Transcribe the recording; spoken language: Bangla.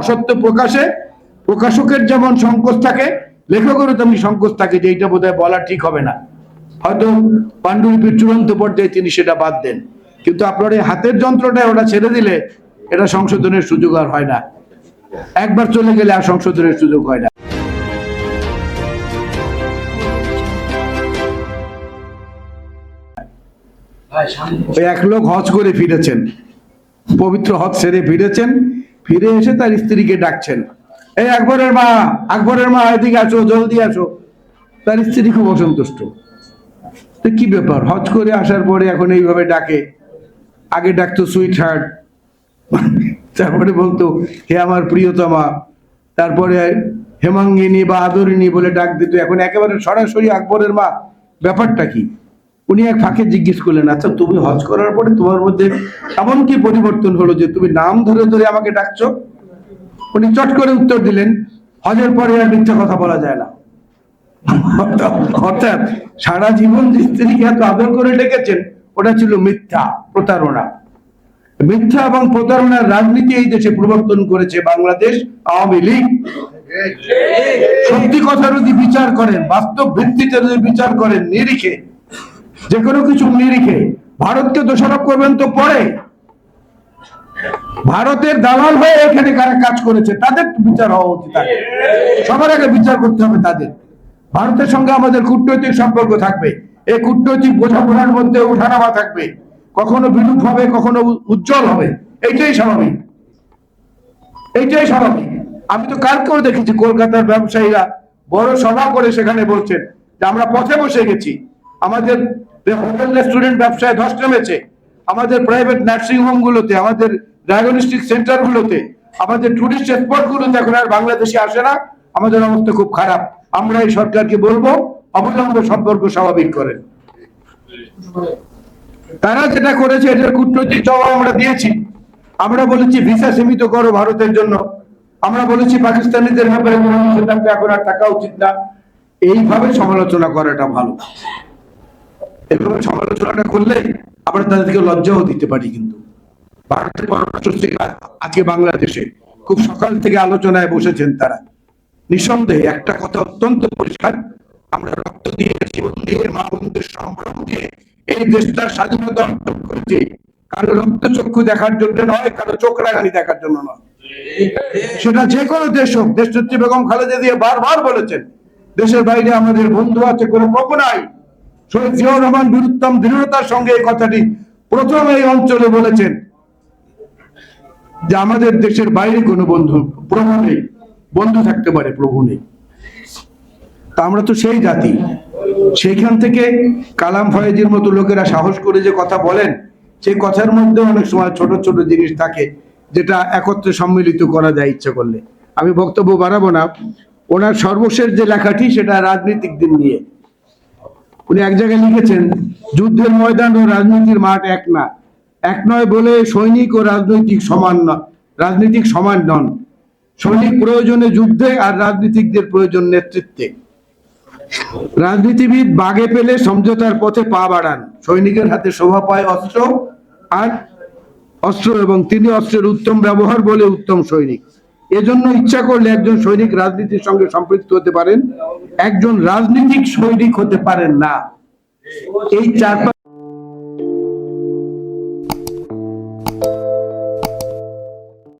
অসত্য প্রকাশে প্রকাশকের যেমন সংকোচ থাকে লেখকেরও তেমনি সংকোচ থাকে যে এইটা বোধহয় বলা ঠিক হবে না। হয়তো পাণ্ডুলিপির চূড়ান্ত পর্যায়ে তিনি সেটা বাদ দেন। কিন্তু আপনার এই হাতের যন্ত্রটা ওটা ছেড়ে দিলে এটা সংশোধনের সুযোগ আর হয় না। একবার চলে গেলে আর সংশোধনের সুযোগ হয় না। ওই এক লোক হজ করে ফিরেছেন। পবিত্র হজ সেরে ফিরেছেন। ফিরে এসে তার স্ত্রীকে ডাকছেন। এই আকবরের মা আকবরের মা, এদিকে আসো, জলদি আসো। তার স্ত্রী খুব অসন্তুষ্ট। তো কি ব্যাপার? হজ করে আসার পরে এখন এইভাবে ডাকে? আগে ডাকতো সুইট হার্ট তারপরে বলতো, হে আমার প্রিয়তমা, তারপরে হেমাঙ্গিনী বা আদরিনী বলে ডাক দিত। এখন একেবারে সরাসরি আকবরের মা। ব্যাপারটা কি? উনি এক ফাঁকে জিজ্ঞেস করলেন আচ্ছা তুমি হজ করার পরে তোমার মধ্যে এমন কি পরিবর্তন হলো যে তুমি নাম ধরে ধরে আমাকে ডাকছো? উনি চট করে উত্তর দিলেন, হজের পরে আর মিথ্যা কথা বলা যায় না। অর্থাৎ সারা জীবন যে স্ত্রীকে এত আদর করে ডেকেছেন, ওটা ছিল মিথ্যা, প্রতারণা। মিথ্যা এবং প্রতারণার রাজনীতি এই দেশে প্রবর্তন করেছে, বাংলাদেশ আওয়ামী লীগ। সত্যি কথা যদি বিচার করেন, বাস্তব ভিত্তিতে যদি বিচার করেন নিরিখে যে কোনো কিছু নিরিখে ভারতকে দোষারোপ করবেন তো পরে। ভারতের দালাল হয়ে এখানে কারা কাজ করেছে, তাদের বিচার হওয়া উচিত সবার আগে বিচার করতে হবে তাদের। ভারতের সঙ্গে আমাদের কূটনৈতিক সম্পর্ক থাকবে। এই কূটনৈতিক বোঝাপড়ার মধ্যে উঠানামা থাকবে। কখনো বিরূপ হবে, কখনো উজ্জ্বল হবে। এইটাই স্বাভাবিক। এইটাই স্বাভাবিক। আমি তো কালকেও দেখেছি কলকাতার ব্যবসায়ীরা বড় সভা করে সেখানে বলছেন যে আমরা পথে বসে গেছি। আমাদের হোটেল ব্যবসায় ধস নেমেছে। আমাদের প্রাইভেট নার্সিং হোম গুলোতে, আমাদের ডায়াগনস্টিক সেন্টার গুলোতে, আমাদের টুরিস্ট এখন আর বাংলাদেশে আসে না। আমাদের অবস্থা খুব খারাপ। আমরা এই সরকারকে বলব অবলম্ব সম্পর্ক স্বাভাবিক করেন। তারা যেটা করেছে, এটার কূটনৈতিক জবাব আমরা দিয়েছি। আমরা বলেছি, ভিসা সীমিত করো ভারতের জন্য। আমরা বলেছি, পাকিস্তানিদের ব্যাপারে এখন আর থাকা উচিত না। এইভাবে সমালোচনা করাটা ভালো। এভাবে সমালোচনাটা করলে আমরা তাদেরকে লজ্জাও দিতে পারি কিন্তু। ভারতের আজকে বাংলাদেশে খুব সকাল থেকে আলোচনায় বসেছেন তারা। নিঃসন্দেহে একটা কথা অত্যন্ত পরিষ্কার, আমরা রক্ত দিয়ে, জীবন দিয়ে, মা সম্ভ্রম দিয়ে এই দেশটার স্বাধীনতা অর্জন করেছি। কারও দেখার জন্য নয়, কারও চোখ রাগানি দেখার জন্য নয়। সেটা যে কোনো দেশ হোক, দেশ বেগম খালেদা দিয়ে বারবার বলেছেন, দেশের বাইরে আমাদের বন্ধু আছে কোনো পাবো নাই। শহীদ জিয়াউর রহমান বীরুত্তম দৃঢ়তার সঙ্গে এই কথাটি প্রথম এই অঞ্চলে বলেছেন যে আমাদের দেশের বাইরে কোনো বন্ধু, প্রভু নেই, বন্ধু থাকতে পারে, প্রভু নেই। তা আমরা তো সেই জাতি। সেইখান থেকে কালাম ফয়েজের মতো লোকেরা সাহস করে যে কথা বলেন সেই কথার মধ্যে অনেক সময় ছোট ছোট জিনিস থাকে যেটা একত্রে সম্মিলিত করা যায় ইচ্ছা করলে। আমি বক্তব্য বাড়াবো না। ওনার সর্বশেষ যে লেখাটি সেটা রাজনৈতিক দিন নিয়ে। উনি এক জায়গায় লিখেছেন, যুদ্ধের ময়দান ও রাজনীতির মাঠ এক না। এক নয় বলে সৈনিক ও রাজনৈতিক সমান রাজনীতিক সমান নন। সৈনিক প্রয়োজনে যুদ্ধে আর রাজনীতিকদের প্রয়োজন নেতৃত্বে। রাজনীতিবিদ বাগে পেলে সমঝোতার পথে পা বাড়ান। সৈনিকের হাতে শোভা পায় অস্ত্র আর অস্ত্র এবং তিনি অস্ত্রের উত্তম ব্যবহার বলে উত্তম সৈনিক। এজন্য ইচ্ছা করলে একজন সৈনিক রাজনীতির সঙ্গে সম্পৃক্ত হতে পারেন, একজন রাজনীতিক সৈনিক হতে পারেন না। এই চার